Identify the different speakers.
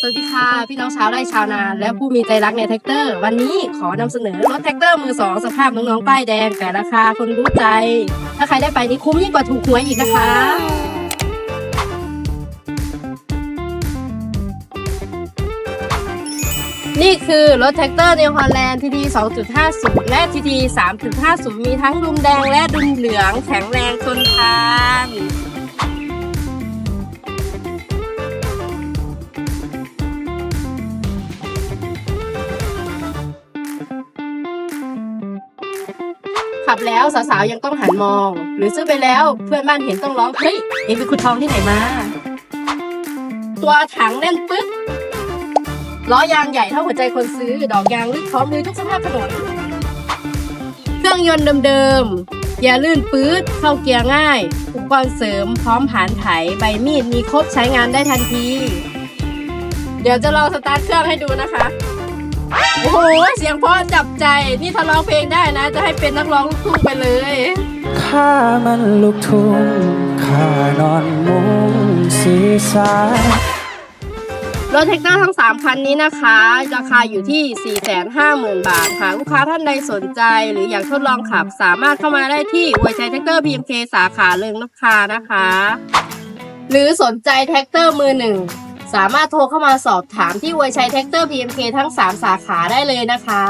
Speaker 1: สวัสดีค่ะ พี่น้องชาวไร่ชาวนา และผู้มีใจรักในแท็กเตอร์ วันนี้ขอนำเสนอรถแท็กเตอร์มือสองสภาพน้องๆป้ายแดงแต่ราคาคนรู้ใจ ถ้าใครได้ไปนี่คุ้มยิ่งกว่าถูกหวยอีกนะคะนี่คือรถแท็กเตอร์ New Holland TT 2.50 และ TT 3.50 มีทั้งดุมแดงและดุมเหลืองแข็งแรงทนทาน ขับแล้วสาวๆยังต้องหันมอง หรือซื้อไปแล้วเพื่อนบ้านเห็นต้องร้องเฮ้ยเอ็งเป็นคุณทองที่ไหนมา ตัวถังแน่นปึ๊กล้อยางใหญ่เท่าหัวใจคนซื้อ ดอกยางลึกพร้อมลุยทุกสภาพถนนเครื่องยนต์เดิมๆอย่าลื่นปื๊ดเข้าเกียร์ง่าย อุปกรณ์เสริมพร้อมผานไถใบมีดมีครบใช้งานได้ทันที เดี๋ยวจะลองสตาร์ทเครื่องให้ดูนะคะ โอ้โห เสียงเพราะจับใจ นี่ถ้าร้องเพลงได้นะ จะให้เป็นนักร้องลูกทุ่งไปเลย
Speaker 2: ข้ามันลูกทุ่งข้านอนมุงสีสาย
Speaker 1: รถแท็กเตอร์ทั้ง 3 คันนี้นะคะ ราคาอยู่ที่ 450,000 บาทค่ะ ลูกค้าท่านใดสนใจหรืออยากทดลองขับ สามารถเข้ามาได้ที่อวยชัยแท็กเตอร์ PMK สาขาเริงนกทานะคะ หรือสนใจแท็กเตอร์มือหนึ่ง สามารถโทรเข้ามาสอบถามที่อวยชัยแท็กเตอร์ PMK ทั้ง 3 สาขาได้เลยนะคะ